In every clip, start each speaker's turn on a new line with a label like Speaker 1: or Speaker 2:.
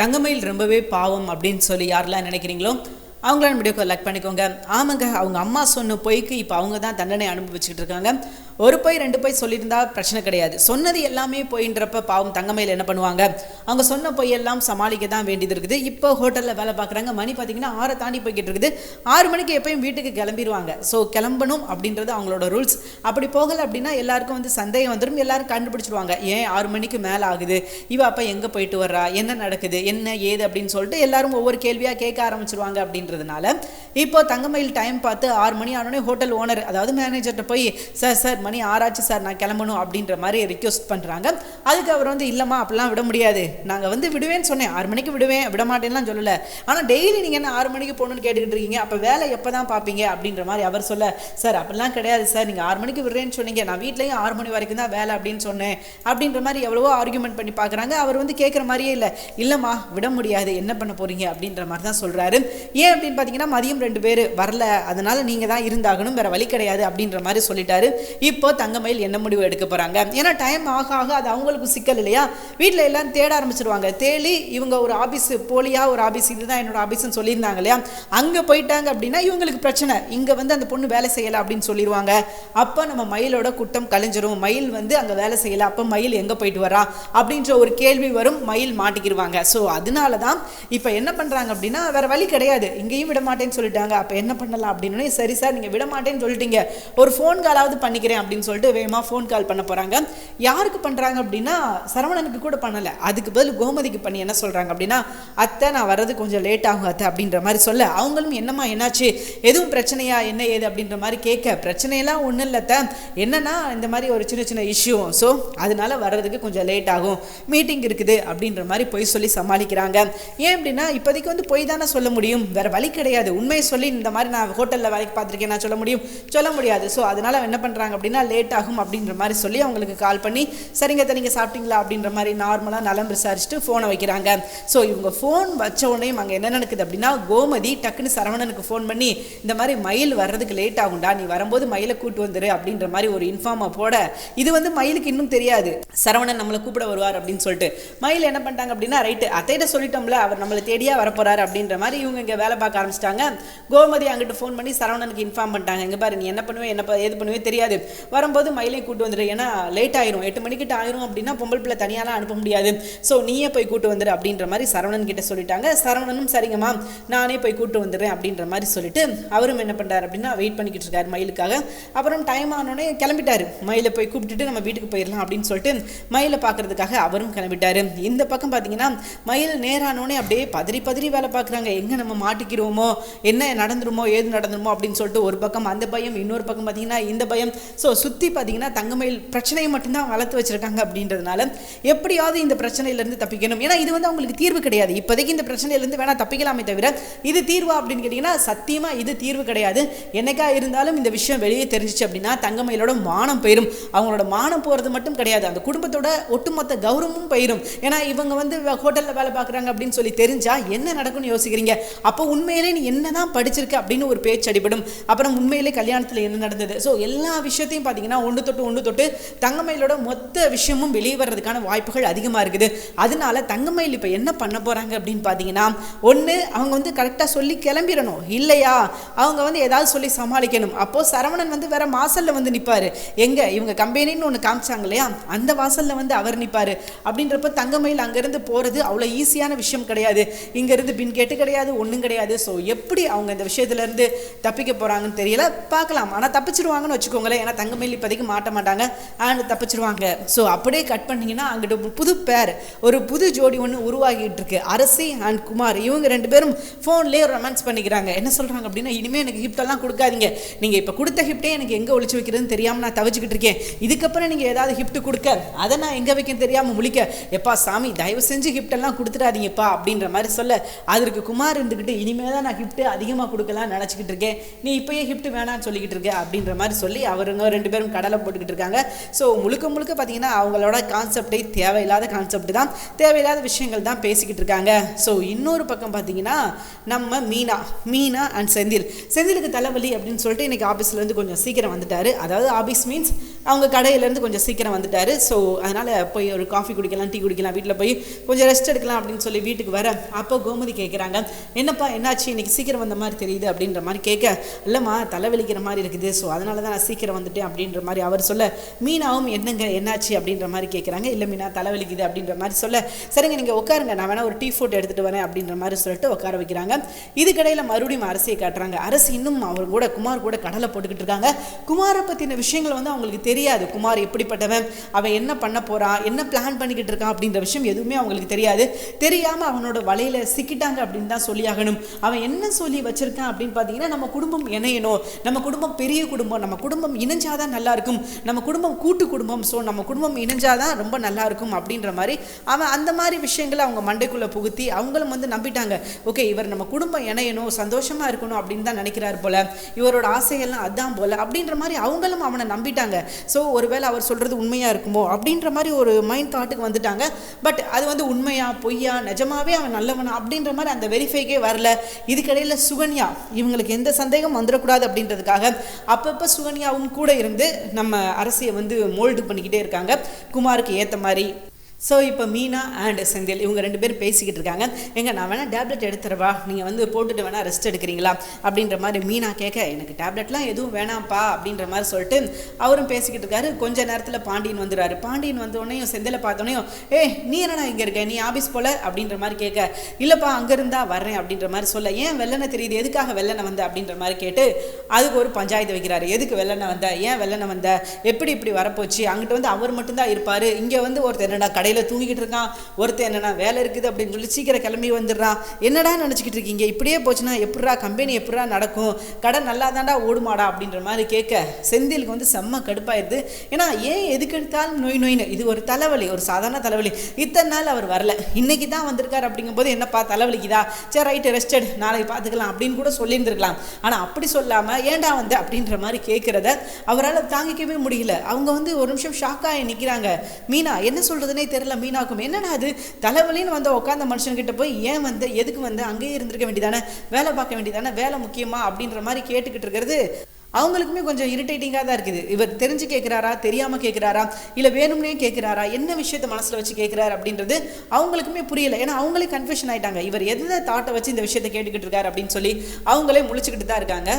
Speaker 1: தங்கமயில் ரொம்பவே பாவம் அப்படின்னு சொல்லி யாரெல்லாம் நினைக்கிறீங்களோ அவங்கள வீடியோக்கு லைக் பண்ணிக்கோங்க. ஆமாங்க அவங்க அம்மா சொன்ன பொய்க்கு இப்போ அவங்க தான் தண்டனை அனுபவிச்சுட்டு இருக்காங்க. ஒரு பொய் ரெண்டு போய் சொல்லியிருந்தா பிரச்சனை கிடையாது. சொன்னது எல்லாமே போயின்றப்ப பாவம் தங்கமயில் என்ன பண்ணுவாங்க? அவங்க சொன்ன பொய்யெல்லாம் சமாளிக்க தான் வேண்டியது இருக்குது. இப்போ ஹோட்டலில் வேலை பார்க்குறாங்க. மணி பார்த்தீங்கன்னா ஆறை தாண்டி போய்கிட்டு இருக்குது. ஆறு மணிக்கு எப்பயும் வீட்டுக்கு கிளம்பிடுவாங்க ஸோ கிளம்பணும் அப்படின்றது அவங்களோட ரூல்ஸ் அப்படி போகலை அப்படின்னா எல்லாருக்கும் வந்து சந்தேகம் வந்துடும் எல்லாரும் கண்டுபிடிச்சிடுவாங்க ஏன் ஆறு மணிக்கு மேலே ஆகுது? இவ அப்போ எங்கே போயிட்டு வர்றா? என்ன நடக்குது? என்ன ஏது? அப்படின்னு சொல்லிட்டு எல்லாரும் ஒவ்வொரு கேள்வியாக கேட்க ஆரம்பிச்சிருவாங்க அப்படின்றதுனால இப்போ தங்கமயில் டைம் பார்த்து ஆறு மணி ஆனோடனே ஹோட்டல் ஓனர் அதாவது மேனேஜர்கிட்ட போய் சார் சார் மணி ஆராய்ச்சி சார் நான் கிளம்பணும் அப்படின்ற மாதிரி ரிக்வஸ்ட் பண்ணுறாங்க அதுக்கு அவர் வந்து இல்லைம்மா அப்படிலாம் விட முடியாது. நாங்கள் வந்து விடுவேன்னு சொன்னேன். ஆறு மணிக்கு விடுவேன். விட மாட்டேன்லாம் சொல்லலை. ஆனால் டெய்லி நீங்கள் என்ன ஆறு மணிக்கு போகணும்னு கேட்டுக்கிட்டு இருக்கீங்க? அப்போ வேலை எப்போ தான் பார்ப்பீங்க? அப்படின்ற மாதிரி அவர் சொல்ல சார் அப்படிலாம் கிடையாது சார். நீங்கள் ஆறு மணிக்கு விடுறேன்னு சொன்னீங்க. நான் வீட்லேயும் ஆறு மணி வரைக்கும் தான் வேலை அப்படின்னு சொன்னேன். அப்படின்ற மாதிரி எவ்வளவோ ஆர்குமெண்ட் பண்ணி பார்க்குறாங்க. அவர் வந்து கேட்குற மாதிரியே இல்லை. இல்லைம்மா விட முடியாது. என்ன பண்ண போகிறீங்க அப்படின்ற மாதிரி தான் சொல்கிறாரு ஏன் அப்படின்னு பார்த்தீங்கன்னா மதியம் ரெண்டு பேர் வரல. அதனால் நீங்கள் தான் இருந்தாகணும். வேறு வழி கிடையாது அப்படின்ற மாதிரி சொல்லிட்டாரு. இப்போ தங்கமயில் என்ன முடிவு எடுக்க போகிறாங்க ஏன்னா டைம் ஆக ஆக அது அவங்களுக்கு சிக்கல் இல்லையா? வீட்டில் எல்லாம் தேட ஆரம்பிச்சிருவாங்க. தேடி இவங்க ஒரு ஆஃபீஸ் போலியா ஒரு ஆபீஸ் இதுதான் என்னோட ஆஃபீஸ்னு சொல்லியிருந்தாங்க இல்லையா? அங்கே போயிட்டாங்க அப்படின்னா இவங்களுக்கு பிரச்சனை. இங்கே வந்து அந்த பொண்ணு வேலை செய்யலை அப்படின்னு சொல்லிடுவாங்க அப்போ நம்ம மயிலோட குட்டம் கழிஞ்சிரும் மயில் வந்து அங்கே வேலை செய்யலை. அப்போ மயில் எங்கே போயிட்டு வரா? அப்படின்ற ஒரு கேள்வி வரும். மயில் மாட்டிக்கிடுவாங்க ஸோ அதனால தான் இப்போ என்ன பண்ணுறாங்க அப்படின்னா வேறு வழி கிடையாது. இங்கேயும் விட மாட்டேன்னு சொல்லிட்டாங்க. அப்போ என்ன பண்ணலாம் அப்படின்னு சரி சார் நீங்கள் விட மாட்டேன்னு சொல்லிட்டீங்க. ஒரு ஃபோன் காலாவது பண்ணிக்கிறேன் அப்படின்னு சொல்லிட்டு வேகமாக ஃபோன் கால் பண்ண போகிறாங்க யாருக்கு பண்ணுறாங்க அப்படின்னா சரவணனுக்கு கூட பண்ணலை. அதுக்கு பதில் கோமதிக்கு பண்ணி என்ன சொல்கிறாங்க அப்படின்னா அத்தை நான் வர்றது கொஞ்சம் லேட் ஆகும் அத்தை அப்படின்ற மாதிரி சொல்ல. அவங்களும் என்னம்மா என்னாச்சு? எதுவும் பிரச்சனையா? என்ன ஏது? அப்படின்ற மாதிரி கேட்க. பிரச்சனையெல்லாம் ஒன்றும் இல்லை அத்தை. என்னன்னா இந்த மாதிரி ஒரு சின்ன சின்ன இஷ்யூ ஸோ அதனால வர்றதுக்கு கொஞ்சம் லேட் ஆகும். மீட்டிங் இருக்குது அப்படின்ற மாதிரி பொய் சொல்லி சமாளிக்கிறாங்க. ஏன் அப்படின்னா இப்போதைக்கு வந்து பொய் தானே சொல்ல முடியும். வேற வழி கிடையாது. உண்மையை சொல்லி இந்த மாதிரி நான் ஹோட்டலில் வேலைக்கு பார்த்துருக்கேன் நான் சொல்ல முடியும்? சொல்ல முடியாது. ஸோ அதனால என்ன பண்ணுறாங்க அப்படின்னா லேட் ஆகும் அப்படின்ற மாதிரி சொல்லி அவங்களுக்கு கால் பண்ணி சரிங்க நீங்கள் நீங்க சாப்பிட்டீங்களா அப்படின்ற மாதிரி நார்மலாக நலம் விசாரிச்சுட்டு ஃபோனை வைக்கிறாங்க. ஸோ இவங்க ஃபோன் வச்ச உடனே அங்கே என்ன நடக்குது அப்படின்னா கோமதி டக்குன்னு சரவணனுக்கு ஃபோன் பண்ணி இந்த மாதிரி மயில் வர்றதுக்கு லேட் ஆகும்டா நீ வரும்போது மயிலை கூட்டு வந்துரு அப்படின்ற மாதிரி ஒரு இன்ஃபார்மை போட இது வந்து மயிலுக்கு இன்னும் தெரியாது. சரவணன் நம்மளை கூப்பிட வருவார் அப்படின்னு சொல்லிட்டு. மயில் என்ன பண்ணிட்டாங்க அப்படின்னா ரைட்டு அத்தைகிட்ட சொல்லிட்டோம்ல அவர் நம்மளை தேடியா வரப்போறாரு அப்படின்ற மாதிரி இவங்க இங்கே வேலை பார்க்க ஆரம்பிச்சிட்டாங்க. கோமதி அங்கிட்டு ஃபோன் பண்ணி சரவணனுக்கு இன்ஃபார்ம் பண்ணிட்டாங்க. இங்கே பாரு நீ என்ன பண்ணுவேன் என்ன ஏது பண்ணுவே தெரியாது. வரும்போது மயிலை கூட்டு வந்துடு ஏன்னா லேட் ஆயிரும். எட்டு மணிக்கிட்ட ஆயிரும் அப்படின்னா பொம்பளை பிள்ளை தனியாலாம் அனுப்ப முடியாது. ஸோ நீயே போய் கூட்டு வந்துடு அப்படின்ற மாதிரி சரவணன் கிட்ட சொல்லிட்டாங்க. சரவணனும் சரிங்கம்மா நானே போய் கூட்டு வந்துடுறேன் அப்படின்ற மாதிரி சொல்லிட்டு அவரும் என்ன பண்ணுறாரு அப்படின்னா வெயிட் பண்ணிக்கிட்டு இருக்காரு மயிலுக்காக. அப்புறம் டைம் ஆனோடனே கிளம்பிட்டாரு. மயிலை போய் கூப்பிட்டுட்டு நம்ம வீட்டுக்கு போயிடலாம் அப்படின்னு சொல்லிட்டு மயிலை பார்க்கறதுக்காக அவரும் கிளம்பிட்டாரு. இந்த பக்கம் பார்த்தீங்கன்னா மயில் நேரானோடனே அப்படியே பதறி பதறி வேலை பார்க்குறாங்க எங்கே நம்ம மாட்டிக்கிறோமோ? என்ன நடந்துருமோ? ஏது நடந்துருமோ? அப்படின்னு சொல்லிட்டு ஒரு பக்கம் அந்த பயம் இன்னொரு பக்கம் பார்த்தீங்கன்னா இந்த பயம். ஸோ சுற்றி பார்த்தீங்கன்னா தங்கமயில் பிரச்சனையை மட்டும்தான் வளர்த்து வச்சிருக்காங்க அப்படின்றதுனால எப்படியாவது இந்த பிரச்சனையிலேருந்து தப்பிக்கணும். ஏன்னா இது வந்து அவங்களுக்கு தீர்வு கிடையாது. இப்போதைக்கு இந்த பிரச்சனையிலேருந்து வேணால் தப்பிக்கலாமே தவிர இது தீர்வா அப்படின்னு கேட்டிங்கன்னா சத்தியமாக இது தீர்வு கிடையாது. என்னைக்கா இருந்தாலும் இந்த விஷயம் வெளியே தெரிஞ்சிச்சு அப்படின்னா தங்கமயிலோட மானம் போயிடும் அவங்களோட மானம் போகிறது மட்டும் கிடையாது. அந்த குடும்பத்தோட ஒட்டுமொத்த கௌரவமும் போயிடும் ஏன்னா இவங்க வந்து ஹோட்டலில் வேலை பார்க்குறாங்க அப்படின்னு சொல்லி தெரிஞ்சால் என்ன நடக்கும்னு யோசிக்கிறீங்க? அப்போ உண்மையிலே நீ என்ன தான் படிச்சிருக்க அப்படின்னு ஒரு பேச்சு அடிபடும். அப்புறம் உண்மையிலே கல்யாணத்தில் என்ன நடந்தது? ஸோ எல்லா விஷயத்தையும் பார்த்தீங்கன்னா ஒன்று தொட்டு ஒன்று தொட்டு தங்கமயிலோட மொத்த விஷயமும் வெளியே வர்றதுக்கான வாய்ப்புகள் அதிகமாக இருக்குது. அதனால தங்கமயில் இப்போ என்ன பண்ண போகிறாங்க அப்படின்னு பார்த்தீங்கன்னா ஒன்று அவங்க வந்து கரெக்டாக சொல்லி கிளம்பிடணும். இல்லையா? அவங்க வந்து ஏதாவது சொல்லி சமாளிக்கணும். அப்போது சரவணன் வந்து வேற வாசலில் வந்து நிற்பார் எங்கே? இவங்க கம்பெனின்னு ஒன்று காமிச்சாங்க இல்லையா? அந்த வாசலில் வந்து அவர் நிற்பார் அப்படின்றப்ப தங்கமயில் அங்கேருந்து போகிறது அவ்வளோ ஈஸியான விஷயம் கிடையாது. இங்கேருந்து பின் கேட்டு கிடையாது ஒன்றும் கிடையாது. ஸோ எப்படி அவங்க இந்த விஷயத்துலேருந்து தப்பிக்க போகிறாங்கன்னு தெரியல. பார்க்கலாம். ஆனால் தப்பிச்சிருவாங்கன்னு வச்சுக்கோங்களேன். ஏன்னா தங்கமயில் இப்போதைக்கு மாட்ட மாட்டாங்க. அண்ட் தப்பிச்சிருவாங்க. ஸோ அப்படியே கட் பண்ணீங்கன்னா அங்கிட்ட புது பேர் ஒரு புது ஜோடி ஒன்று உருவாகிட்டு இருக்கு அரசி அண்ட் குமார் இவங்க ரெண்டு பேரும் ஃபோன்லேயே ரொமான்ஸ் பண்ணிக்கிறாங்க. என்ன சொல்கிறாங்க அப்படின்னா இனிமேல் எனக்கு ஹிப்டெல்லாம் கொடுக்காதீங்க. நீங்கள் இப்போ கொடுத்த ஹிப்டே எனக்கு எங்கே ஒழிச்சு வைக்கிறதுன்னு தெரியாமல் நான் தவிச்சிக்கிட்டு இருக்கேன். இதுக்கப்புறம் நீங்கள் ஏதாவது ஹிப்ட் கொடுக்க அதை நான் எங்கே வைக்க தெரியாமல் முழிக்க எப்பா சாமி தயவு செஞ்சு ஹிப்டெல்லாம் கொடுத்துடாதீங்கப்பா அப்படின்ற மாதிரி சொல்ல அதற்கு குமார் இருந்துக்கிட்டு இனிமேல் தான் நான் gift அதிகமாக கொடுக்கலாம் நினச்சிக்கிட்டு இருக்கேன். நீ இப்போயே ஹிப்ட் வேணாம்னு சொல்லிக்கிட்டு இருக்க அப்படின்ற மாதிரி சொல்லி அவருங்க ரெண்டு பேரும் கடலை போட்டுக்கிட்டு இருக்காங்க. ஸோ முழுக்க முழுக்க பார்த்தீங்கன்னா அவங்களோட கான்செப்டே தேவையில்லாத கான்செப்ட் தான். தேவையில்லாத விஷயங்கள் தான் பேசிக்கிட்டு இருக்காங்க. ஸோ இன்னொரு பக்கம் பார்த்தீங்கன்னா நம்ம மீனா மீனா அண்ட் செந்தில். செந்திலுக்கு தலைவலி அப்படின்னு சொல்லிட்டு இன்னைக்கு ஆஃபீஸ்லேருந்து கொஞ்சம் சீக்கிரம் வந்துட்டாரு. அதாவது ஆஃபீஸ் மீன்ஸ் அவங்க கடையிலேருந்து கொஞ்சம் சீக்கிரம் வந்துட்டார். ஸோ அதனால் போய் ஒரு காஃபி குடிக்கலாம் டீ குடிக்கலாம் வீட்டில் போய் கொஞ்சம் ரெஸ்ட் எடுக்கலாம் அப்படின்னு சொல்லி வீட்டுக்கு வர அப்போ கோமதி கேட்குறாங்க என்னப்பா என்னாச்சு? இன்னைக்கு சீக்கிரம் வந்த மாதிரி தெரியுது அப்படின்ற மாதிரி கேட்க இல்லைம்மா தலைவலிக்கிற மாதிரி இருக்குது. ஸோ அதனால தான் நான் சீக்கிரம் வந்துட்டேன் அப்படின்ற மாதிரி அவர் சொல்ல மீனாவும் என்னங்க என்னாச்சு? அப்படின்ற மாதிரி கேட்குறாங்க இல்லை மீனா தலைவலிக்குது அப்படின்ற மாதிரி சொல்ல சரிங்க நீங்கள் உட்காருங்க. நான் வேணால் ஒரு டீ ஃபோட்டோ எடுத்துகிட்டு வரேன் அப்படின்ற மாதிரி சொல்லிட்டு உட்கார வைக்கிறாங்க. இதுக்கடையில் மறுபடியும் அரசியை காட்டுறாங்க. அரசு இன்னும் அவர் கூட குமார் கூட கடலை போட்டுக்கிட்டு இருக்காங்க. குமாரை பற்றின விஷயங்கள் வந்து அவங்களுக்கு தெரியாது. குமார் எப்படிப்பட்டவன்? அவன் என்ன பண்ண போகிறான் என்ன பிளான் பண்ணிக்கிட்டு இருக்கான் அப்படின்ற விஷயம் எதுவுமே அவங்களுக்கு தெரியாது. தெரியாமல் அவனோட வலையில் சிக்கிட்டாங்க அப்படின்னு தான் சொல்லியாகணும் அவன் என்ன சொல்லி வச்சிருக்கான் அப்படின்னு பார்த்தீங்கன்னா நம்ம குடும்பம் இணையணும். நம்ம குடும்பம் பெரிய குடும்பம். நம்ம குடும்பம் இணைஞ்சாதான் நல்லாயிருக்கும் நம்ம குடும்பம் கூட்டு குடும்பம். ஸோ நம்ம குடும்பம் இணைஞ்சாதான் ரொம்ப நல்லா இருக்கும் அப்படின்ற மாதிரி அவன் அந்த மாதிரி விஷயங்களை அவங்க மண்டைக்குள்ளே புகுத்தி அவங்களும் வந்து நம்பிட்டாங்க. ஓகே இவர் நம்ம குடும்பம் இணையணும். சந்தோஷமாக இருக்கணும் அப்படின்னு தான் நினைக்கிறார் போல. இவரோட ஆசையெல்லாம் அதான் போல அப்படின்ற மாதிரி அவங்களும் அவனை நம்பிட்டாங்க. ஸோ ஒருவேளை அவர் சொல்கிறது உண்மையாக இருக்குமோ? அப்படின்ற மாதிரி ஒரு மைண்ட் தாட்டுக்கு வந்துட்டாங்க. பட் அது வந்து உண்மையா பொய்யா நிஜமாவே அவன் நல்லவனா அப்படின்ற மாதிரி அந்த வெரிஃபைக்கே வரல. இதுக்கிடையில் சுகன்யா இவங்களுக்கு எந்த சந்தேகம் வந்துடக்கூடாது அப்படின்றதுக்காக அப்பப்போ சுகன்யாவும் கூட இருந்து நம்ம அரசியை வந்து மோல்டு பண்ணிக்கிட்டே இருக்காங்க. குமாருக்கு ஏற்ற மாதிரி ஸோ இப்போ மீனா அண்ட் செந்தில் இவங்க ரெண்டு பேரும் பேசிக்கிட்டு இருக்காங்க. எங்க நான் வேணால் டேப்லெட் எடுத்துருவா நீங்கள் வந்து போட்டுட்டு வேணால் ரெஸ்ட் எடுக்கிறீங்களா? அப்படின்ற மாதிரி மீனா கேட்க எனக்கு டேப்லெட்லாம் எதுவும் வேணாம்ப்பா அப்படின்ற மாதிரி சொல்லிட்டு அவரும் பேசிக்கிட்டு இருக்காரு. கொஞ்ச நேரத்தில் பாண்டியன் வந்துடுறாரு. பாண்டியன் வந்தோடனையும் உடனே செந்திலை ஏ நீ என்னடா இங்கே இருக்க? நீ ஆஃபீஸ் போல? அப்படின்ற மாதிரி கேட்க இல்லைப்பா அங்கே இருந்தா வர்றேன் அப்படின்ற மாதிரி சொல்ல ஏன் வெள்ளனை தெரியுது? எதுக்காக வெள்ளனை வந்த? அப்படின்ற மாதிரி கேட்டு அதுக்கு ஒரு பஞ்சாயத்து வைக்கிறாரு. எதுக்கு வெள்ளனை வந்த? ஏன் வெள்ளனை வந்த? எப்படி இப்படி வரப்போச்சு? அங்கிட்ட வந்து அவர் மட்டும்தான் இருப்பார். இங்கே வந்து ஒருத்தர் என்னடா கடையில் தூங்கிக்கிட்டு இருக்கான். ஒருத்தர் என்னென்னா வேலை இருக்குது அப்படின்னு சொல்லி சீக்கிரம் கிளம்பி வந்துடுறான். என்னடா நினச்சிக்கிட்டு இருக்கீங்க? இப்படியே போச்சுன்னா எப்படா கம்பெனி எப்படா நடக்கும்? கடை நல்லா தாண்டா ஓடுமாடா அப்படின்ற மாதிரி கேட்க செந்திலுக்கு வந்து செம்ம கடுப்பாயிருது. ஏன்னா ஏன் எதுக்கு எடுத்தாலும் நோய் நோயின்னு இது ஒரு தலைவலி ஒரு சாதாரண தலைவலி. இத்தனை நாள் அவர் வரல. இன்னைக்கு தான் வந்திருக்கார் அப்படிங்கும்போது என்னப்பா தலைவலிக்குதா? சரி ரைட்டு ரெஸ்டட் நாளைக்கு பார்த்துக்கலாம் அப்படின்னு கூட சொல்லியிருந்திருக்கலாம். ஆனால் அப்படி சொல்லாமல் ஏன்டா வந்த? அப்படின்ற மாதிரி கேட்குறத அவரால் தாங்கிக்கவே முடியல. அவங்க வந்து ஒரு நிமிஷம் ஷாக்காகி நிற்கிறாங்க மீனா என்ன சொல்கிறதுனே தெரில மீனாக்கும். என்னடா அது தலைவலின்னு வந்து உட்காந்த மனுஷன்கிட்ட போய் ஏன் வந்து எதுக்கு வந்து அங்கேயே இருந்திருக்க வேண்டியதானே? வேலை பார்க்க வேண்டியதானே? வேலை முக்கியமா? அப்படின்ற மாதிரி கேட்டுக்கிட்டு இருக்கிறது. அவங்களுக்குமே கொஞ்சம் இரிட்டேட்டிங்காக தான் இருக்குது. இவர் தெரிஞ்சு கேட்குறாரா தெரியாமல் கேட்குறாரா இல்லை வேணும்னே கேட்குறாரா என்ன விஷயத்தை மனசில் வச்சு கேட்குறாரு அப்படின்றது அவங்களுக்குமே புரியல. ஏன்னா அவங்களே கன்ஃபியூஷன் ஆயிட்டாங்க. இவர் எந்த தாட்டை வச்சு இந்த விஷயத்தை கேட்டுக்கிட்டு இருக்காரு அப்படின்னு சொல்லி அவங்களே முழிச்சுக்கிட்டு தான் இருக்காங்க.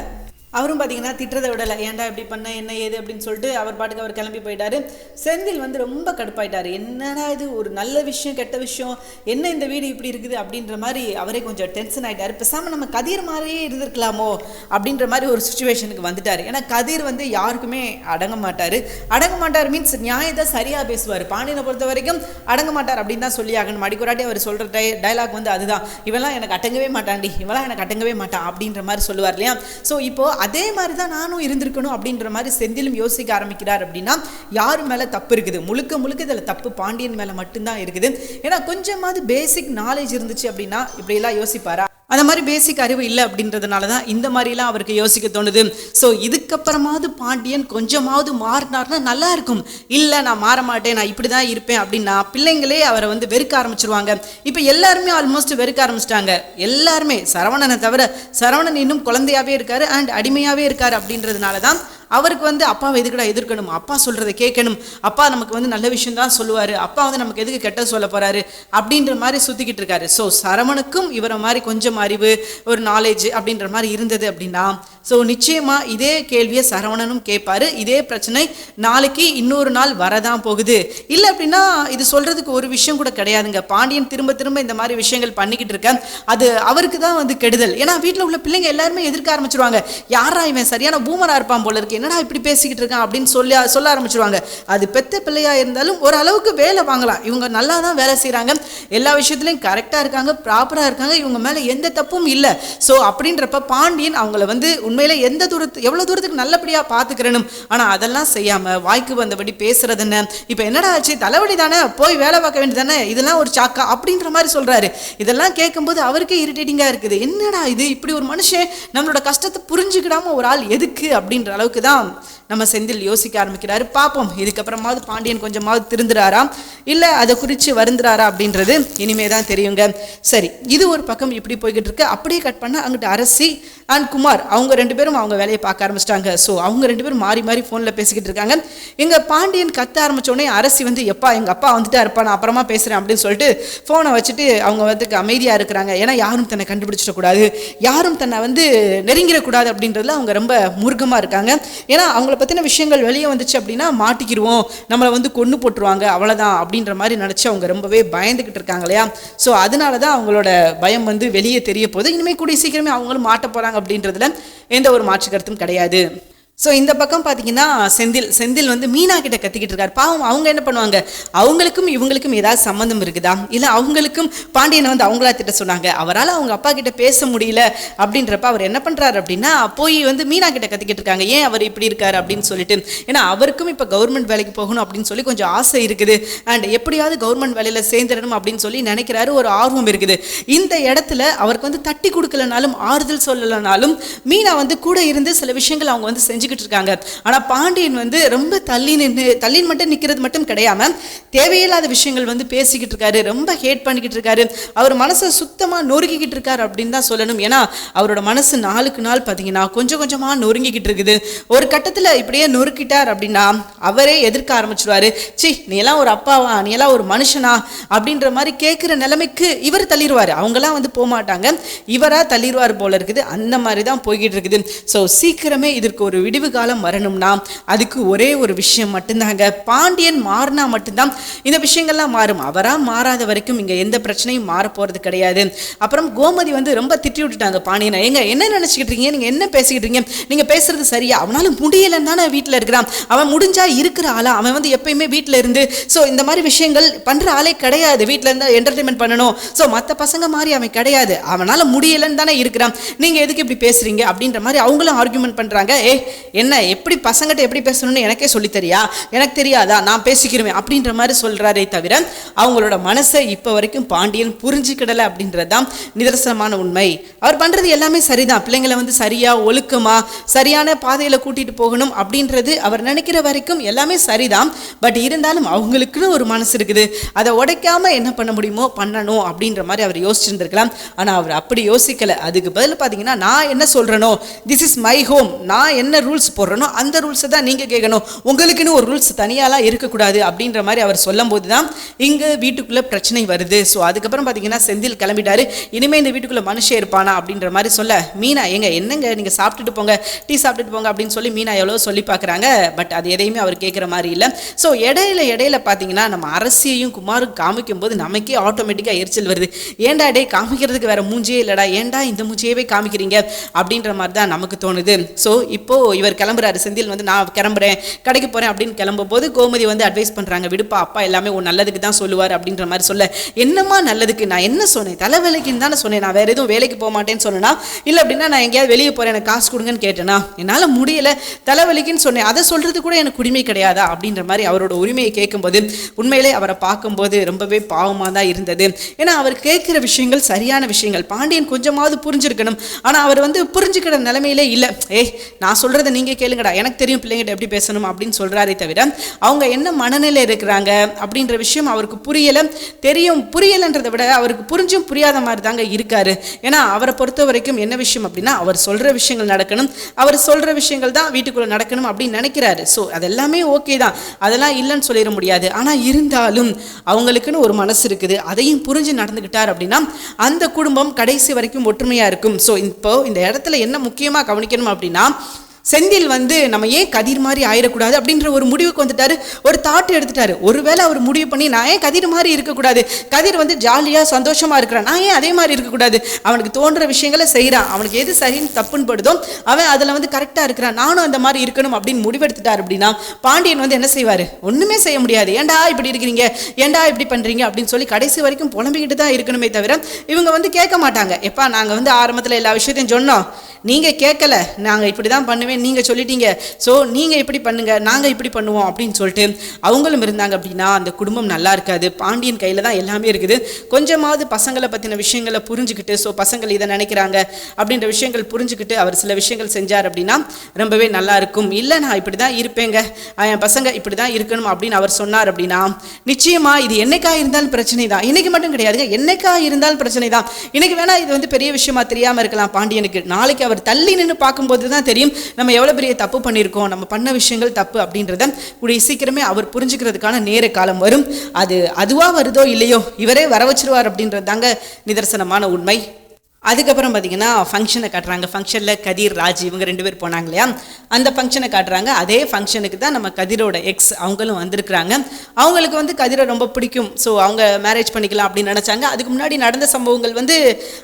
Speaker 1: அவரும் பார்த்தீங்கன்னா திட்டுறதை விடலை. ஏன்டா இப்படி பண்ண? என்ன ஏது? அப்படின்னு சொல்லிட்டு அவர் பாட்டுக்கு அவர் கிளம்பி போயிட்டாரு. செந்தில் வந்து ரொம்ப கடுப்பாயிட்டாரு. என்னடா இது? ஒரு நல்ல விஷயம் கெட்ட விஷயம். என்ன இந்த வீடு இப்படி இருக்குது? அப்படின்ற மாதிரி அவரே கொஞ்சம் டென்ஷன் ஆகிட்டார் பேசாமல் நம்ம கதிர் மாதிரியே இருந்திருக்கலாமோ? அப்படின்ற மாதிரி ஒரு சுச்சுவேஷனுக்கு வந்துட்டார். ஏன்னா கதிர் வந்து யாருக்குமே அடங்க மாட்டார். அடங்க மாட்டார் மீன்ஸ் நியாயத்தை சரியாக பேசுவார். பாண்டியனை பொறுத்த வரைக்கும் அடங்க மாட்டார் அப்படின்னு தான் சொல்லி ஆகணும். அடிக்கொராட்டி அவர் சொல்கிற டை டைலாக் வந்து அதுதான். இவெல்லாம் எனக்கு அடங்கவே மாட்டாண்டி இவெல்லாம் எனக்கு அடங்கவே மாட்டான் அப்படின்ற மாதிரி சொல்லுவார் இல்லையா? ஸோ இப்போ அதே மாதிரி தான் நானும் இருந்திருக்கணும் அப்படின்ற மாதிரி செந்திலும் யோசிக்க ஆரம்பிக்கிறார் அப்படின்னா யார் மேலே தப்பு இருக்குது? முழுக்க முழுக்க இதில் தப்பு பாண்டியன் மேலே மட்டும்தான் இருக்குது. ஏன்னா கொஞ்சமாவது பேசிக் நாலேஜ் இருந்துச்சு அப்படின்னா இப்படியெல்லாம் யோசிப்பாரா? அந்த மாதிரி பேசிக் அறிவு இல்லை அப்படின்றதுனால தான் இந்த மாதிரிலாம் அவருக்கு யோசிக்க தோணுது. ஸோ இதுக்கப்புறமாவது பாண்டியன் கொஞ்சமாவது மாறினார்னா நல்லா இருக்கும். இல்லை நான் மாற மாட்டேன் நான் இப்படி தான் இருப்பேன் அப்படின்னா பிள்ளைங்களே அவரை வந்து வெறுக்க ஆரம்பிச்சிருவாங்க. இப்போ எல்லாருமே ஆல்மோஸ்ட் வெறுக்க ஆரம்பிச்சிட்டாங்க. எல்லாருமே சரவணனை தவிர சரவணன் இன்னும் குழந்தையாவே இருக்காரு அண்ட் அடிமையாகவே இருக்காரு அப்படின்றதுனால தான் அவருக்கு வந்து அப்பாவை எதுக்கடா எதிர்க்கணும்? அப்பா சொல்கிறத கேட்கணும். அப்பா நமக்கு வந்து நல்ல விஷயம் தான் சொல்லுவார். அப்பா வந்து நமக்கு எதுக்கு கெட்டது சொல்ல போகிறாரு அப்படின்ற மாதிரி சுற்றிக்கிட்டு இருக்காரு. ஸோ சரவணுக்கும் இவரை மாதிரி கொஞ்சம் அறிவு ஒரு நாலேஜ் அப்படின்ற மாதிரி இருந்தது அப்படின்னா ஸோ நிச்சயமாக இதே கேள்வியை சரவணனும் கேட்பாரு. இதே பிரச்சனை நாளைக்கு இன்னொரு நாள் வரதான் போகுது. இல்லை அப்படின்னா இது சொல்கிறதுக்கு ஒரு விஷயம் கூட கிடையாதுங்க. பாண்டியன் திரும்ப திரும்ப இந்த மாதிரி விஷயங்கள் பண்ணிக்கிட்டு இருக்கேன். அது அவருக்கு தான் வந்து கெடுதல். ஏன்னா வீட்டில் உள்ள பிள்ளைங்க எல்லாருமே எதிர்க்க ஆரம்பிச்சிருவாங்க. யாரா இவன் சரியான பூமராக இருப்பான் போல இருக்கு. என்னடா இப்படி பேசிக்கிட்டு இருக்கான் அப்படின்னு சொல்லி சொல்ல ஆரம்பிச்சிருவாங்க. அது பெத்த பிள்ளையாக இருந்தாலும் ஓரளவுக்கு வேலை வாங்கலாம். இவங்க நல்லா தான் வேலை செய்கிறாங்க எல்லா விஷயத்துலையும் கரெக்டாக இருக்காங்க ப்ராப்பராக இருக்காங்க. இவங்க மேலே எந்த தப்பும் இல்லை. ஸோ அப்படின்றப்ப பாண்டியன் அவங்கள வந்து உண்மையில் எந்த தூரத்து எவ்வளோ தூரத்துக்கு நல்லபடியாக பார்த்துக்கிறனும். ஆனால் அதெல்லாம் செய்யாமல் வாய்க்கு வந்தபடி பேசுறது என்ன? இப்போ என்னடா ஆச்சு? தலைவலி தானே? போய் வேலை பார்க்க வேண்டியதானே இதெல்லாம் ஒரு சாக்கா அப்படின்ற மாதிரி சொல்கிறாரு இதெல்லாம் கேட்கும்போது அவருக்கே இரிட்டேட்டிங்காக இருக்குது. என்னடா இது? இப்படி ஒரு மனுஷன் நம்மளோட கஷ்டத்தை புரிஞ்சுக்கிடாம ஒரு ஆள் எதுக்கு? அப்படின்ற அளவுக்கு தான் நம்ம செந்தில் யோசிக்க ஆரம்பிக்கிறாரு. பார்ப்போம் இதுக்கப்புறமாவது பாண்டியன் கொஞ்சமாவது திருந்துறாரா? இல்லை அதை குறித்து வருந்துறாரா அப்படின்றது இனிமே தான் தெரியுங்க. சரி இது ஒரு பக்கம் இப்படி போய்கிட்டு இருக்கு. அப்படியே கட் பண்ண அங்கிட்ட அரசி அண்ட் குமார் அவங்க ரெண்டு பேரும் அவங்க வேலையை பார்க்க ஆரம்பிச்சிட்டாங்க. ஸோ அவங்க ரெண்டு பேரும் மாறி மாறி ஃபோனில் பேசிக்கிட்டு இருக்காங்க. எங்கள் பாண்டியன் கத்த ஆரம்பிச்ச உடனே அரசி வந்து எப்பா எங்கள் அப்பா வந்துட்டா இருப்பா நான் அப்புறமா பேசுகிறேன் அப்படின்னு சொல்லிட்டு ஃபோனை வச்சுட்டு அவங்க வந்து அமைதியாக இருக்கிறாங்க. ஏன்னா யாரும் தன்னை கண்டுபிடிச்சிடக்கூடாது யாரும் தன்னை வந்து நெருங்கிடக்கூடாது அப்படின்றதுல அவங்க ரொம்ப மூர்க்கமாக இருக்காங்க. ஏன்னா அவங்கள பற்றின விஷயங்கள் வெளியே வந்துச்சு அப்படின்னா மாட்டிக்கிடுவோம் நம்மளை வந்து கொன்று போட்டுருவாங்க. அவ்வளோதான் அப்படின்ற மாதிரி நினச்சி அவங்க ரொம்பவே பயந்துக்கிட்டு இருக்காங்க இல்லையா? ஸோ அதனால தான் அவங்களோட பயம் வந்து வெளியே தெரிய போகுது. இனிமேல் கூடிய சீக்கிரமே அவங்களும் மாட்ட போகிறாங்க அப்படின்றதுல எந்த ஒரு மாற்று கருத்தும் கிடையாது. ஸோ இந்த பக்கம் பார்த்தீங்கன்னா செந்தில் செந்தில் வந்து மீனா கிட்ட கத்திக்கிட்டு இருக்காரு. பாவம் அவங்க என்ன பண்ணுவாங்க? அவங்களுக்கும் இவங்களுக்கும் ஏதாவது சம்மந்தம் இருக்குதா? இல்லை அவங்களுக்கும் பாண்டியனை வந்து அவங்களா திட்ட சொன்னாங்க. அவரால் அவங்க அப்பா கிட்ட பேச முடியல அப்படின்றப்ப அவர் என்ன பண்ணுறாரு அப்படின்னா போய் வந்து மீனா கிட்ட கத்திக்கிட்டு இருக்காங்க. ஏன் அவர் இப்படி இருக்காரு அப்படின்னு சொல்லிட்டு. ஏன்னா அவருக்கும் இப்போ கவர்மெண்ட் வேலைக்கு போகணும் அப்படின்னு சொல்லி கொஞ்சம் ஆசை இருக்குது. அண்ட் எப்படியாவது கவர்மெண்ட் வேலையில் சேர்ந்துடணும் அப்படின்னு சொல்லி நினைக்கிறாரு. ஒரு ஆர்வம் இருக்குது. இந்த இடத்துல அவருக்கு வந்து தட்டி கொடுக்கலனாலும் ஆறுதல் சொல்லலைனாலும் மீனா வந்து கூட இருந்து சில விஷயங்கள் அவங்க வந்து செஞ்சு செஞ்சுக்கிட்டு இருக்காங்க. ஆனால் பாண்டியன் வந்து ரொம்ப தள்ளி நின்று தள்ளின் மட்டும் நிற்கிறது மட்டும் கிடையாமல் தேவையில்லாத விஷயங்கள் வந்து பேசிக்கிட்டு இருக்காரு ரொம்ப ஹேட் பண்ணிக்கிட்டு இருக்காரு. அவர் மனசை சுத்தமாக நொறுக்கிக்கிட்டு இருக்காரு அப்படின்னு தான் சொல்லணும். ஏன்னா அவரோட மனசு நாளுக்கு நாள் பார்த்தீங்கன்னா கொஞ்சம் கொஞ்சமாக நொறுங்கிக்கிட்டு இருக்குது. ஒரு கட்டத்தில் இப்படியே நொறுக்கிட்டார் அப்படின்னா அவரே எதிர்க்க ஆரம்பிச்சிடுவாரு சி நீ எல்லாம் ஒரு அப்பாவா? நீ எல்லாம் ஒரு மனுஷனா? அப்படின்ற மாதிரி கேட்குற நிலைமைக்கு இவர் தள்ளிடுவார் அவங்களாம் வந்து போக மாட்டாங்க. இவரா தள்ளிடுவார் போல இருக்குது. அந்த மாதிரி தான் போய்கிட்டு இருக்குது. ஸோ சீக்கிரமே இதற்கு ஒரு விடு விடிவு காலம் வரணும்னா அதுக்கு ஒரே ஒரு விஷயம் மட்டும்தாங்க. பாண்டியன் மாறினா மட்டும்தான் இந்த விஷயங்கள்லாம் மாறும். அவராக மாறாத வரைக்கும் இங்கே எந்த பிரச்சனையும் மாற போகிறது கிடையாது. அப்புறம் கோமதி வந்து ரொம்ப திட்டி விட்டுட்டாங்க பாண்டியனை. எங்க என்ன நினச்சிக்கிட்டு இருக்கீங்க? நீங்கள் என்ன பேசிக்கிட்டு இருக்கீங்க? நீங்கள் பேசுறது சரியா? அவனால முடியலன்னு தானே வீட்டில் இருக்கிறான். அவன் முடிஞ்சா இருக்கிற ஆளா? அவன் வந்து எப்பயுமே வீட்டில் இருந்து ஸோ இந்த மாதிரி விஷயங்கள் பண்ணுற ஆளே கிடையாது. வீட்டில் இருந்தால் என்டர்டைன்மெண்ட் பண்ணணும். ஸோ மற்ற பசங்க மாதிரி அவன் கிடையாது. அவனால் முடியலன்னு தானே இருக்கிறான். நீங்கள் எதுக்கு இப்படி பேசுறீங்க? அப்படின்ற மாதிரி அவங்களும் ஆர்குமெண்ட் பண்ணுறாங்க ஏ என்ன எப்படி பசங்கிட்ட எப்படி பேசணும்னு எனக்கே சொல்லித்தரியா? எனக்கு தெரியாதா? நான் பேசிக்கிறேன் அப்படின்ற மாதிரி சொல்கிறாரே தவிர அவங்களோட மனசை இப்போ வரைக்கும் பாண்டியன் புரிஞ்சுக்கிடலை அப்படின்றது தான் நிதர்சனமான உண்மை. அவர் பண்ணுறது எல்லாமே சரிதான். பிள்ளைங்களை வந்து சரியாக ஒழுக்கமாக சரியான பாதையில் கூட்டிகிட்டு போகணும் அப்படின்றது அவர் நினைக்கிற வரைக்கும் எல்லாமே சரிதான். பட் இருந்தாலும் அவங்களுக்குன்னு ஒரு மனசு இருக்குது. அதை உடைக்காம என்ன பண்ண முடியுமோ பண்ணணும் அப்படின்ற மாதிரி அவர் யோசிச்சிருந்திருக்கலாம். ஆனால் அவர் அப்படி யோசிக்கலை. அதுக்கு பதில் பார்த்தீங்கன்னா நான் என்ன சொல்கிறேனோ திஸ் இஸ் மை ஹோம் நான் என்ன ரூல் ரூல்ஸ் போடுறனோ அந்த ரூல்ஸை தான் நீங்கள் கேட்கணும் உங்களுக்குன்னு ஒரு ரூல்ஸ் தனியாலாம் இருக்கக்கூடாது அப்படின்ற மாதிரி அவர் சொல்லும்போது தான் இங்கே வீட்டுக்குள்ளே பிரச்சனை வருது. ஸோ அதுக்கப்புறம் பார்த்தீங்கன்னா செந்தில் கிளம்பிட்டாரு. இனிமேல் இந்த வீட்டுக்குள்ளே மனுஷன் இருப்பானா அப்படின்ற மாதிரி சொல்ல மீனா எங்க என்னங்க? நீங்கள் சாப்பிட்டுட்டு போங்க. டீ சாப்பிட்டுட்டு போங்க அப்படின்னு சொல்லி மீனா எவ்வளோ சொல்லி பார்க்குறாங்க பட் அது எதையுமே அவர் கேட்குற மாதிரி இல்லை. ஸோ இடையில இடையில பார்த்தீங்கன்னா நம்ம அரசியையும் குமாரும் காமிக்கும் போது நமக்கே ஆட்டோமேட்டிக்காக எரிச்சல் வருது. ஏன்டா டே காமிக்கிறதுக்கு வேற மூஞ்சியே இல்லைடா. ஏன்டா இந்த மூஞ்சியவே காமிக்கிறீங்க? அப்படின்ற மாதிரி தான் நமக்கு தோணுது. ஸோ இப்போ இவர் இவர் கிளம்புறாரு. செந்தில் வந்து நான் கிளம்புறேன் கடைக்கு போகிறேன் அப்படின்னு கிளம்பும் போது கோமதி வந்து அட்வைஸ் பண்ணுறாங்க விடுப்பா அப்பா எல்லாமே உன் நல்லதுக்கு தான் சொல்லுவார் அப்படின்ற மாதிரி சொல்ல என்னம்மா நல்லதுக்கு? நான் என்ன சொன்னேன்? தலைவேலைக்குன்னு தானே சொன்னேன். நான் வேற எதுவும் வேலைக்கு போக மாட்டேன்னு சொன்னேன்னா இல்லை அப்படின்னா நான் எங்கேயாவது வெளியே போகிறேன் எனக்கு காசு கொடுங்கன்னு கேட்டேனா? என்னால் முடியலை. தலைவலிக்குன்னு சொன்னேன். அதை சொல்கிறது கூட எனக்கு உரிமை கிடையாதா? அப்படின்ற மாதிரி அவரோட உரிமையை கேட்கும்போது உண்மையிலே அவரை பார்க்கும்போது ரொம்பவே பாவமாக தான் இருந்தது. ஏன்னா அவர் கேட்குற விஷயங்கள் சரியான விஷயங்கள். பாண்டியன் கொஞ்சமாவது புரிஞ்சிருக்கணும். ஆனால் அவர் வந்து புரிஞ்சுக்கிற நிலைமையிலே இல்லை. ஏய் நான் சொல்கிறத நீங்கள் கேளுங்கடா. எனக்கு தெரியும் பிள்ளைங்கிட்ட எப்படி பேசணும் அப்படின்னு சொல்கிறாரே தவிர அவங்க என்ன மனநிலை இருக்கிறாங்க அப்படின்ற விஷயம் அவருக்கு புரியலை. தெரியும் புரியலைன்றதை விட அவருக்கு புரிஞ்சும் புரியாத மாதிரி தாங்க இருக்காரு. ஏன்னா அவரை பொறுத்த வரைக்கும் என்ன விஷயம் அப்படின்னா அவர் சொல்கிற விஷயங்கள் நடக்கணும். அவர் சொல்கிற விஷயங்கள் தான் வீட்டுக்குள்ளே நடக்கணும் அப்படின்னு நினைக்கிறாரு. ஸோ அதெல்லாமே ஓகே தான். அதெல்லாம் இல்லைன்னு சொல்லிட முடியாது. ஆனால் இருந்தாலும் அவங்களுக்குன்னு ஒரு மனசு இருக்குது. அதையும் புரிஞ்சு நடந்துக்கிட்டார் அப்படின்னா அந்த குடும்பம் கடைசி வரைக்கும் ஒற்றுமையாக இருக்கும். ஸோ இப்போ இந்த இடத்துல என்ன முக்கியமாக கவனிக்கணும் அப்படின்னா செந்தில் வந்து நம்ம ஏன் கதிர் மாதிரி ஆயிடக்கூடாது அப்படின்ற ஒரு முடிவுக்கு வந்துட்டாரு. ஒரு தாட் எடுத்துட்டாரு. ஒருவேளை அவர் முடிவு பண்ணி நான் ஏன் கதிர் மாதிரி இருக்கக்கூடாது? கதிர் வந்து ஜாலியாக சந்தோஷமாக இருக்கிறான். நான் ஏன் அதே மாதிரி இருக்கக்கூடாது? அவனுக்கு தோன்ற விஷயங்களை செய்கிறான் அவனுக்கு எது சரின்னு தப்புன்னு படுதோ அவன் அதில் வந்து கரெக்டாக இருக்கிறான். நானும் அந்த மாதிரி இருக்கணும் அப்படின்னு முடிவெடுத்துட்டார் அப்படின்னா பாண்டியன் வந்து என்ன செய்வார்? ஒன்றுமே செய்ய முடியாது. ஏன்டா இப்படி இருக்கிறீங்க? ஏன்டா இப்படி பண்ணுறீங்க அப்படின்னு சொல்லி கடைசி வரைக்கும் புலம்பிக்கிட்டு தான் இருக்கணுமே தவிர இவங்க வந்து கேட்க மாட்டாங்க. எப்பா நாங்கள் வந்து ஆரம்பத்தில் எல்லா விஷயத்தையும் சொன்னோம். நீங்கள் கேட்கல. நாங்கள் இப்படி தான் பண்ணுவேன் நீங்கள் சொல்லிட்டீங்க. ஸோ நீங்கள் இப்படி பண்ணுங்க நாங்கள் இப்படி பண்ணுவோம் அப்படின்னு சொல்லிட்டு அவங்களும் இருந்தாங்க அப்படின்னா அந்த குடும்பம் நல்லா இருக்காது. பாண்டியன் கையில் தான் எல்லாமே இருக்குது. கொஞ்சமாவது பசங்களை பற்றின விஷயங்களை புரிஞ்சுக்கிட்டு ஸோ பசங்கள் இதை நினைக்கிறாங்க அப்படின்ற விஷயங்கள் புரிஞ்சுக்கிட்டு அவர் சில விஷயங்கள் செஞ்சார் அப்படின்னா ரொம்பவே நல்லா இருக்கும். இல்லை நான் இப்படி தான் இருப்பேங்க என் பசங்க இப்படி தான் இருக்கணும் அப்படின்னு அவர் சொன்னார் அப்படின்னா நிச்சயமா இது என்னைக்கா இருந்தாலும் பிரச்சனை தான். இன்னைக்கு மட்டும் கிடையாதுங்க. என்னைக்கா இருந்தாலும் பிரச்சனை தான். இன்னைக்கு வேணா இது வந்து பெரிய விஷயமா தெரியாம இருக்கலாம் பாண்டியனுக்கு. நாளைக்கு அவர் தள்ளி நின்று பார்க்கும்போது தான் தெரியும். நம்ம நம்ம எவ்வளோ பெரிய தப்பு பண்ணியிருக்கோம் நம்ம பண்ண விஷயங்கள் தப்பு அப்படின்றத கூடிய சீக்கிரமே அவர் புரிஞ்சுக்கிறதுக்கான நேர காலம் வரும். அது அதுவாக வருதோ இல்லையோ இவரே வர வச்சிருவார் அப்படின்றது தாங்க நிதர்சனமான உண்மை. அதுக்கப்புறம் பார்த்தீங்கன்னா ஃபங்க்ஷனை காட்டுறாங்க. ஃபங்க்ஷனில் கதிர் ராஜ் இவங்க ரெண்டு பேர் போனாங்க இல்லையா? அந்த ஃபங்க்ஷனை காட்டுறாங்க. அதே ஃபங்க்ஷனுக்கு தான் நம்ம கதிரோட எக்ஸ் அவங்களும் வந்திருக்கிறாங்க. அவங்களுக்கு வந்து கதிரை ரொம்ப பிடிக்கும். ஸோ அவங்க மேரேஜ் பண்ணிக்கலாம் அப்படின்னு நினச்சாங்க. அதுக்கு முன்னாடி நடந்த சம்பவங்கள் வந்து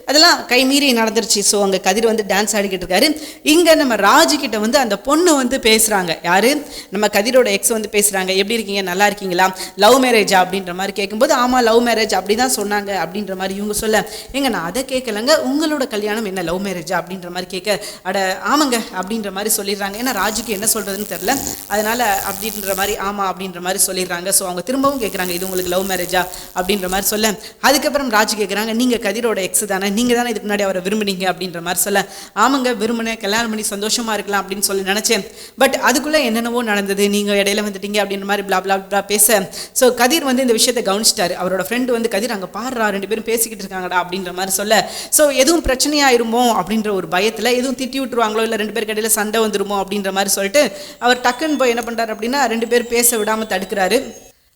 Speaker 1: அதெல்லாம் கைமீறி நடந்துருச்சு. ஸோ அங்கே கதிர் வந்து டான்ஸ் ஆடிக்கிட்டு இருக்காரு. இங்கே நம்ம ராஜுக்கிட்ட வந்து அந்த பொண்ணு வந்து பேசுகிறாங்க யார்? நம்ம கதிரோட எக்ஸ் வந்து பேசுகிறாங்க எப்படி இருக்கீங்க? நல்லா இருக்கீங்களா? லவ் மேரேஜா அப்படின்ற மாதிரி கேட்கும்போது ஆமாம் லவ் மேரேஜ் அப்படி தான் சொன்னாங்க. அப்படின்ற மாதிரி இவங்க சொல்ல. ஏங்க நான் அதை கேட்கலங்க உங்களோட கல்யாணம் என்ன லவ் மேரேஜா அப்படின்ற மாதிரி கேட்க அட ஆமாங்க அப்படின்ற மாதிரி சொல்லிடுறாங்க. ஏன்னா ராஜுக்கு என்ன சொல்கிறதுன்னு தெரில அதனால் அப்படின்ற மாதிரி ஆமாம் அப்படின்ற மாதிரி சொல்லிடுறாங்க. ஸோ அவங்க திரும்பவும் கேட்குறாங்க இது உங்களுக்கு லவ் மேரேஜா அப்படின்ற மாதிரி சொல்ல. அதுக்கப்புறம் ராஜு கேட்குறாங்க நீங்கள் கதிரோட எக்ஸ் தானே நீங்கள் தானே இதுக்கு முன்னாடி அவரை விரும்புனீங்க அப்படின்ற மாதிரி சொல்ல. ஆமாங்க விரும்பினேன் கல்யாணம் பண்ணி சந்தோஷமாக இருக்கலாம் அப்படின்னு சொல்லி நினச்சேன். பட் அதுக்குள்ளே என்னென்னவோ நடந்தது. நீங்கள் இடையில வந்துட்டீங்க அப்படின்ற மாதிரி பிளா பிளா பேச. ஸோ கதிர் வந்து இந்த விஷயத்தை கவனிச்சிட்டாரு. அவரோட ஃப்ரெண்டு வந்து கதிர் அங்கே பாடுறா ரெண்டு பேரும் பேசிக்கிட்டு இருக்காங்கடா அப்படின்ற மாதிரி சொல்ல. ஸோ எதுவும் பிரச்சனையாயிருமோ அப்படின்ற ஒரு பயத்தில் எதுவும் திட்டி விட்டுருவாங்களோ இல்லை ரெண்டு பேருக்கு இடையில சண்டை வந்துருமோ அப்படின்ற மாதிரி சொல்லிட்டு அவர் டக்குன்னு போய் என்ன பண்ணுறாரு அப்படின்னா ரெண்டு பேர் பேச விடாமல் தடுக்கிறாரு.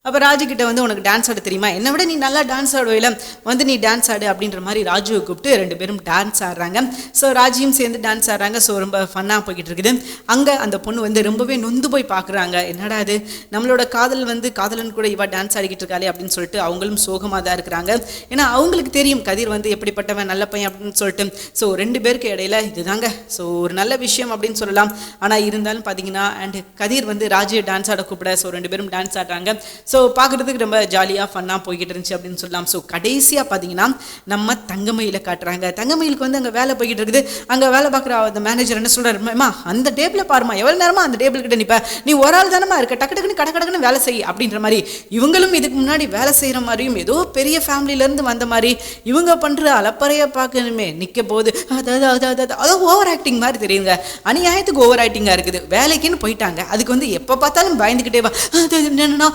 Speaker 1: அப்போ ராஜுக்கிட்ட வந்து உனக்கு டான்ஸ் ஆட தெரியுமா? என்னை விட நீ நல்லா டான்ஸ் ஆடுவையில வந்து நீ டான்ஸ் ஆடு அப்படின்ற மாதிரி ராஜுவை கூப்பிட்டு ரெண்டு பேரும் டான்ஸ் ஆடுறாங்க. ஸோ ராஜியும் சேர்ந்து டான்ஸ் ஆடுறாங்க. ஸோ ரொம்ப ஃபன்னாக போய்கிட்டு இருக்குது. அங்கே அந்த பொண்ணு வந்து ரொம்பவே நொந்து போய் பார்க்குறாங்க என்னடா இது? நம்மளோட காதல் வந்து காதலன் கூட இவா டான்ஸ் ஆடிக்கிட்டு இருக்காளே அப்படின்னு சொல்லிட்டு அவங்களும் சோகமாக தான் இருக்கிறாங்க. ஏன்னா அவங்களுக்கு தெரியும் கதிர் வந்து எப்படிப்பட்டவன் நல்ல பையன் அப்படின்னு சொல்லிட்டு. ஸோ ரெண்டு பேருக்கு இடையில இதுதாங்க. ஸோ ஒரு நல்ல விஷயம் அப்படின்னு சொல்லலாம். ஆனால் இருந்தாலும் பார்த்தீங்கன்னா அண்ட் கதிர் வந்து ராஜியை டான்ஸ் ஆட கூப்பிட ஸோ ரெண்டு பேரும் டான்ஸ் ஆடுறாங்க. ஸோ ஸோ பார்க்குறதுக்கு ரொம்ப ஜாலியாக ஃபன்னாக போய்கிட்டு இருந்துச்சு அப்படின்னு சொல்லலாம். ஸோ கடைசியாக பார்த்தீங்கன்னா நம்ம தங்கமயில காட்டுறாங்க. தங்கமயிலுக்கு வந்து அங்கே வேலை போய்கிட்டு இருக்குது. அங்கே வேலை பார்க்குற அந்த மேனேஜர் என்ன சொல்கிறாருமா அந்த டேபிளில் பாருமா எவ்வளோ நேரமா அந்த டேபிள் கிட்ட நிற்ப நீ ஒரு ஆள் தானமா இருக்க. டக்கு டக்குன்னு கடை கடக்குன்னு வேலை செய் அப்படின்ற மாதிரி. இவங்களும் இதுக்கு முன்னாடி வேலை செய்கிற மாதிரியும் ஏதோ பெரிய ஃபேமிலியிலேருந்து வந்த மாதிரி இவங்க பண்ணுற அலப்பறையை பார்க்கணுமே. நிற்க போது அதாவது அதாவது அதாவது அதாவது ஓவர் ஆக்டிங் மாதிரி தெரியுங்க அநியாயத்துக்கு ஓவர் ஆக்டிங்காக இருக்குது. வேலைக்குன்னு போயிட்டாங்க. அதுக்கு வந்து எப்போ பார்த்தாலும் பயந்துக்கிட்டே வா. அது என்னன்னா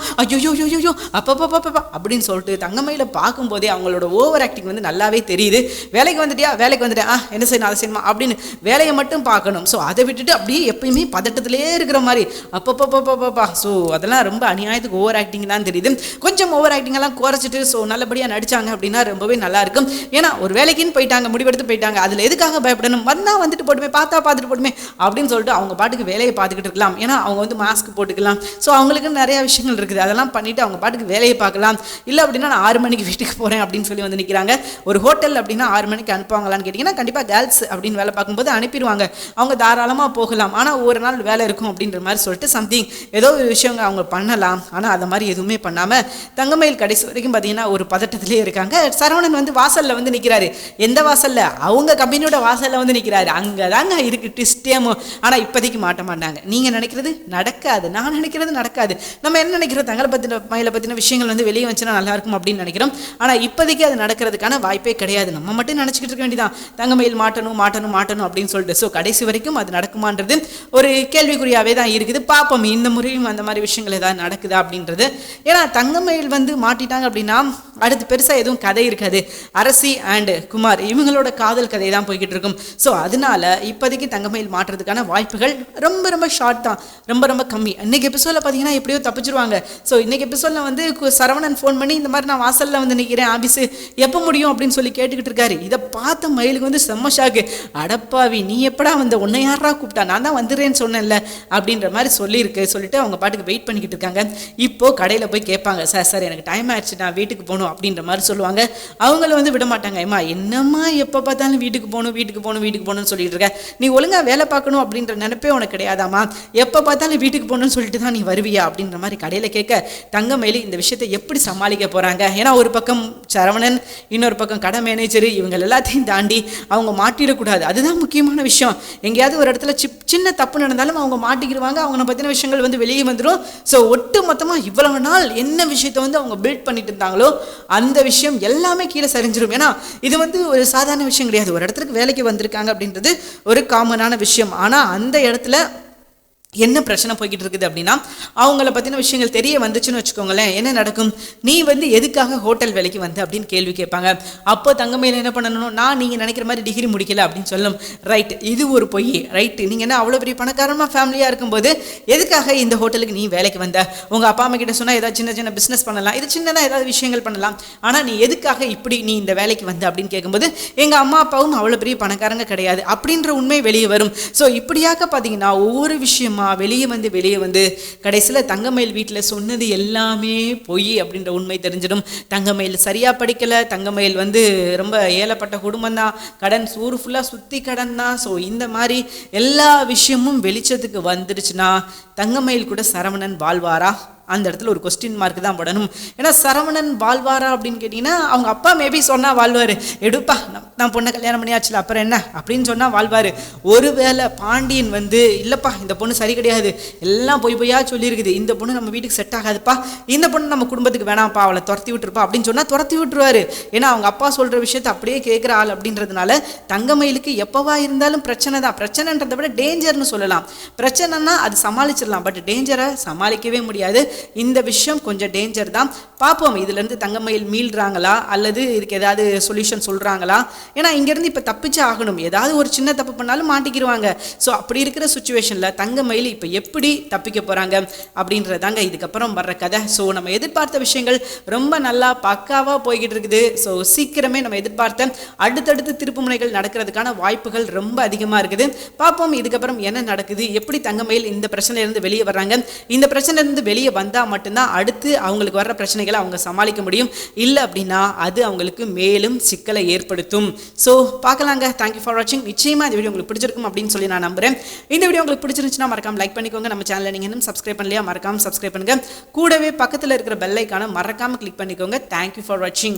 Speaker 1: ஐயோ ஐயோ அப்பப்பப்பப்பா அப்படின்னு சொல்லிட்டு தங்கமயில பார்க்கும்போதே அவங்களோட ஓவர் ஆக்டிங் வந்து நல்லாவே தெரியுது. வேலைக்கு வந்துட்டியா? வேலைக்கு வந்துட்டேன். ஆ என்ன செய்யணும்? அதை செய்யணுமா? அப்படின்னு வேலையை மட்டும் பார்க்கணும். ஸோ அதை விட்டுட்டு அப்படியே எப்பயுமே பதட்டத்திலே இருக்கிற மாதிரி அப்பப்பப்பப்பப்பா ஸோ அதெல்லாம் ரொம்ப அநியாயத்துக்கு ஓவர் ஆக்டிங் தான் தெரியுது. கொஞ்சம் ஓவர் ஆக்டிங்கெல்லாம் குறைச்சிட்டு ஸோ நல்லபடியாக நடிச்சாங்க அப்படின்னா ரொம்பவே நல்லாயிருக்கும் ஏன்னா ஒரு வேலைக்குன்னு போயிட்டாங்க முடிவெடுத்து போயிட்டாங்க. அதில் எதுக்காக பயப்படணும்? வந்தால் வந்துட்டு போட்டுமே பார்த்தா பார்த்துட்டு போட்டுமே அப்படின்னு சொல்லிட்டு அவங்க பாட்டுக்கு வேலையை பார்த்துக்கிட்டு இருக்கலாம். ஏன்னா அவங்க வந்து மாஸ்க் போட்டுக்கலாம். ஸோ அவங்களுக்கு நிறைய விஷயங்கள் இருக்குது. அதெல்லாம் பண்ணிவிட்டு அவங்க பாட்டுக்கு வேலையை பார்க்கலாம். இல்லை அப்படின்னா நான் ஆறு மணிக்கு வீட்டுக்கு போகிறேன் அப்படின்னு சொல்லி வந்து நிற்கிறாங்க ஒரு ஹோட்டல் அப்படின்னா ஆறு மணிக்கு அனுப்புவாங்களான்னு கேட்டிங்கன்னா கண்டிப்பாக கேர்ள்ஸ் அப்படின்னு வேலை பார்க்கும்போது அனுப்பிடுவாங்க. அவங்க தாராளமாக போகலாம். ஆனால் ஒரு நாள் வேலை இருக்கும் அப்படின்ற மாதிரி சொல்லிட்டு சம்திங் ஏதோ ஒரு விஷயங்க அவங்க பண்ணலாம். ஆனால் அதை மாதிரி எதுவுமே பண்ணாமல் தங்கமயில் கடைசி வரைக்கும் பார்த்தீங்கன்னா ஒரு பதட்டத்திலே இருக்காங்க. சரவணன் வந்து வாசலில் வந்து நிற்கிறாரு எந்த வாசலில்? அவங்க கம்பெனியோட வாசலில் வந்து நிற்கிறாரு அங்கே தாங்க இருக்கு டிஸ்டேமோ ஆனால் இப்போதைக்கு மாட்ட மாட்டாங்க. நீங்கள் நினைக்கிறது நடக்காது. நான் நினைக்கிறது நடக்காது. நம்ம என்ன நினைக்கிறோம்? தங்களை பற்றின மயிலை பற்றின விஷயங்கள் வந்து வெளியே வச்சுனா நல்லா இருக்கும் அப்படின்னு நினைக்கிறோம். ஆனால் இப்போதைக்கு அது நடக்கிறதுக்கான வாய்ப்பே கிடையாது. நம்ம மட்டும் நினச்சிக்கிட்டு இருக்க வேண்டியதான் தங்கமயில் மாட்டணும் மாட்டணும் மாட்டணும் அப்படின்னு சொல்லிட்டு. ஸோ கடைசி வரைக்கும் அது நடக்குமான்றது ஒரு கேள்விக்குறியாகவே தான் இருக்குது. பார்ப்போம் இந்த முறையும் அந்த மாதிரி விஷயங்கள் ஏதாவது நடக்குதா அப்படின்றது. ஏன்னா தங்கமயில் வந்து மாட்டிட்டாங்க அப்படின்னா அடுத்து பெருசாக எதுவும் கதை இருக்காது. அரசி அண்டு குமார் இவங்களோட காதல் கதை தான் போய்கிட்டு இருக்கும். ஸோ அதனால இப்போதைக்கு தங்கமயில் மாற்றுறதுக்கான வாய்ப்புகள் ரொம்ப ரொம்ப ஷார்ட் தான். ரொம்ப ரொம்ப கம்மி. இன்னைக்கு எபிசோடில் பார்த்தீங்கன்னா எப்படியோ தப்பிச்சிருவாங்க. ஸோ இன்னைக்கு எபிசோடில் வந்து கு- சரவணன் ஃபோன் பண்ணி இந்த மாதிரி நான் வாசலில் வந்து நிற்கிறேன் ஆபீஸு. எப்போ முடியும் அப்படின்னு சொல்லி கேட்டுக்கிட்டு இருக்காரு. இதை பார்த்த மயிலுக்கு வந்து செம்ம ஷாக்கு அடப்பாவி நீ எப்படா வந்த? உன்னை யாரா கூப்பிட்டா? நான் தான் வந்துடுறேன்னு சொன்னேன்ல. அப்படின்ற மாதிரி சொல்லியிருக்கு. சொல்லிட்டு அவங்க பாட்டுக்கு வெயிட் பண்ணிக்கிட்டு இருக்காங்க. இப்போ கடையில் போய் கேட்பாங்க சார் சார் எனக்கு டைம் ஆயிடுச்சு. நான் வீட்டுக்கு போகணும். அப்படின்ற மாதிரி சொல்லுவாங்க. அவங்கள வந்து விட மாட்டாங்க. ஏம்மா என்னம்மா எப்போ பார்த்தாலும் வீட்டுக்கு போகணும் வீட்டுக்கு போகணும் வீட்டுக்கு போகணும்னு சொல்லிட்டு இருக்க. நீ ஒழுங்காக வேலை பார்க்கணும் அப்படின்ற நினைப்பே உனக்கு கிடையாதாம்மா. எப்போ பார்த்தாலும் வீட்டுக்கு போகணும்னு சொல்லிட்டு தான் நீ வருவியா? அப்படின்ற மாதிரி கடையில் கேட்க தங்கமயிலி இந்த விஷயத்தை எப்படி சமாளிக்க போகிறாங்க ஏன்னா ஒரு பக்கம் சரவணன் இன்னொரு பக்கம் கடை மேனேஜர் இவங்க எல்லாத்தையும் தாண்டி அவங்க மாட்டிடக்கூடாது. அதுதான் முக்கியமான விஷயம். எங்கேயாவது ஒரு இடத்துல சிப் சின்ன தப்பு நடந்தாலும் அவங்க மாட்டிக்கிடுவாங்க. அவங்கள பற்றின விஷயங்கள் வந்து வெளியே வந்துடும் ஸோ ஒட்டு மொத்தமாக இவ்வளவு நாள் என்ன விஷயத்தை வந்து அவங்க பில்ட் பண்ணிட்டு இருந்தாங்களோ அந்த விஷயம் எல்லாமே கீழே சரிஞ்சிடும் ஏன்னா இது வந்து ஒரு சாதாரண விஷயம் கிடையாது. ஒரு இடத்துக்கு வேலைக்கு வந்திருக்காங்க அப்படின்றது ஒரு காமனான விஷயம். ஆனால் அந்த இடத்துல என்ன பிரச்சனை போய்கிட்டு இருக்குது அப்படின்னா அவங்கள பற்றின விஷயங்கள் தெரிய வந்துச்சுன்னு வச்சுக்கோங்களேன். என்ன நடக்கும்? நீ வந்து எதுக்காக ஹோட்டல் வேலைக்கு வந்த அப்படின்னு கேள்வி கேட்பாங்க. அப்போ தங்கமையில் என்ன பண்ணணும் நான் நீங்கள் நினைக்கிற மாதிரி டிகிரி முடிக்கல அப்படின்னு சொல்லும். ரைட் இது ஒரு பொய். ரைட்டு நீங்கள் என்ன அவ்வளோ பெரிய பணக்காரமாக ஃபேமிலியாக இருக்கும்போது எதுக்காக இந்த ஹோட்டலுக்கு நீ வேலைக்கு வந்த? உங்கள் அப்பா அம்மா கிட்ட சொன்னால் ஏதாவது சின்ன சின்ன பிஸ்னஸ் பண்ணலாம். இது சின்னதாக ஏதாவது விஷயங்கள் பண்ணலாம். ஆனால் நீ எதுக்காக இப்படி நீ இந்த வேலைக்கு வந்த அப்படின்னு கேட்கும்போது எங்கள் அம்மா அப்பாவும் அவ்வளோ பெரிய பணக்காரங்க கிடையாது அப்படின்ற உண்மை வெளியே வரும். ஸோ இப்படியாக பார்த்தீங்கன்னா ஒவ்வொரு விஷயமா வெளியே வந்து வெளியே வந்து. கடைசியில் தங்கமயில் வீட்டில் சொன்னது எல்லாமே பொய் அப்படின்ற உண்மை தெரிஞ்சிடும். தங்கமயில் சரியாக படிக்கலை. தங்கமயில் வந்து ரொம்ப ஏழப்பட்ட குடும்பம் தான். கடன் ஊர் ஃபுல்லாக சுற்றி கடன் தான். ஸோ இந்த மாதிரி எல்லா விஷயமும் வெளிச்சத்துக்கு வந்துடுச்சுன்னா தங்கமயில் கூட சரவணன் வாழ்வாரா? அந்த இடத்துல ஒரு கொஸ்டின் மார்க் தான் படணும். ஏன்னா சரவணன் வாழ்வாரா அப்படின்னு கேட்டிங்கன்னா அவங்க அப்பா மேபி சொன்னால் வாழ்வார். எடுப்பா நான் நான் பொண்ணை கல்யாணம் பண்ணியாச்சுல அப்புறம் என்ன? அப்படின்னு சொன்னால் வாழ்வார். ஒருவேளை பாண்டியன் வந்து இல்லைப்பா இந்த பொண்ணு சரி கிடையாது. எல்லாம் பொய் பொய்யா சொல்லியிருக்குது இந்த பொண்ணு நம்ம வீட்டுக்கு செட் ஆகாதுப்பா. இந்த பொண்ணு நம்ம குடும்பத்துக்கு வேணாம்ப்பா அவளை துரத்தி விட்டுருப்பா. அப்படின்னு சொன்னால் துரத்தி விட்டுருவார். ஏன்னா அவங்க அப்பா சொல்கிற விஷயத்தை அப்படியே கேட்குற ஆள் அப்படின்றதுனால தங்கமயிலுக்கு எப்போவா இருந்தாலும் பிரச்சனை தான். பிரச்சனைன்றதை விட டேஞ்சர்னு சொல்லலாம். பிரச்சனைனா அது சமாளிச்சிடலாம். பட் டேஞ்சரை சமாளிக்கவே முடியாது. இந்த விஷயம் கொஞ்சம் டேஞ்சர் தான். பார்ப்போம் இதுலேருந்து தங்கமயில் மீள்றாங்களா? அல்லது இதுக்கு ஏதாவது சொல்யூஷன் சொல்கிறாங்களா ஏன்னா இங்கேருந்து இப்போ தப்பிச்சு ஆகணும். ஏதாவது ஒரு சின்ன தப்பு பண்ணாலும் மாட்டிக்கிடுவாங்க ஸோ அப்படி இருக்கிற சுச்சுவேஷனில் தங்கமயில் இப்போ எப்படி தப்பிக்க போகிறாங்க அப்படின்றதாங்க இதுக்கப்புறம் வர்ற கதை. ஸோ நம்ம எதிர்பார்த்த விஷயங்கள் ரொம்ப நல்லா பக்காவாக போய்கிட்டு இருக்குது. ஸோ சீக்கிரமே நம்ம எதிர்பார்த்த அடுத்தடுத்து திருப்புமுனைகள் நடக்கிறதுக்கான வாய்ப்புகள் ரொம்ப அதிகமாக இருக்குது. பார்ப்போம் இதுக்கப்புறம் என்ன நடக்குது? எப்படி தங்கமயில் இந்த பிரச்சனையிலேருந்து வெளியே வர்றாங்க? இந்த பிரச்சனையிலேருந்து வெளியே வந்தால் மட்டும்தான் அடுத்து அவங்களுக்கு வர்ற பிரச்சனைகளை அவங்க சமாளிக்க முடியும். இல்லை அப்படின்னா அது அவங்களுக்கு மேலும் சிக்கலை ஏற்படுத்தும். ஸோ பார்க்கலாங்க. தேங்க்யூ ஃபார் வாட்சிங் நிச்சயமாக இந்த வீடியோ உங்களுக்கு பிடிச்சிருக்கும் அப்படின்னு சொல்லி நான் நம்புறேன். இந்த வீடியோ உங்களுக்கு பிடிச்சிருந்துச்சுன்னா மறக்காம லைக் பண்ணிக்கோங்க. நம்ம சேனலை நீங்கள் இன்னும் சப்ஸ்கிரைப் பண்ணலையா மறக்காம சப்ஸ்கிரைப் பண்ணுங்கள் கூடவே பக்கத்தில் இருக்கிற பெல்லைக்கான மறக்காமல் மறக்காம கிளிக் பண்ணிக்கோங்க. தேங்க்யூ ஃபார் வாட்சிங்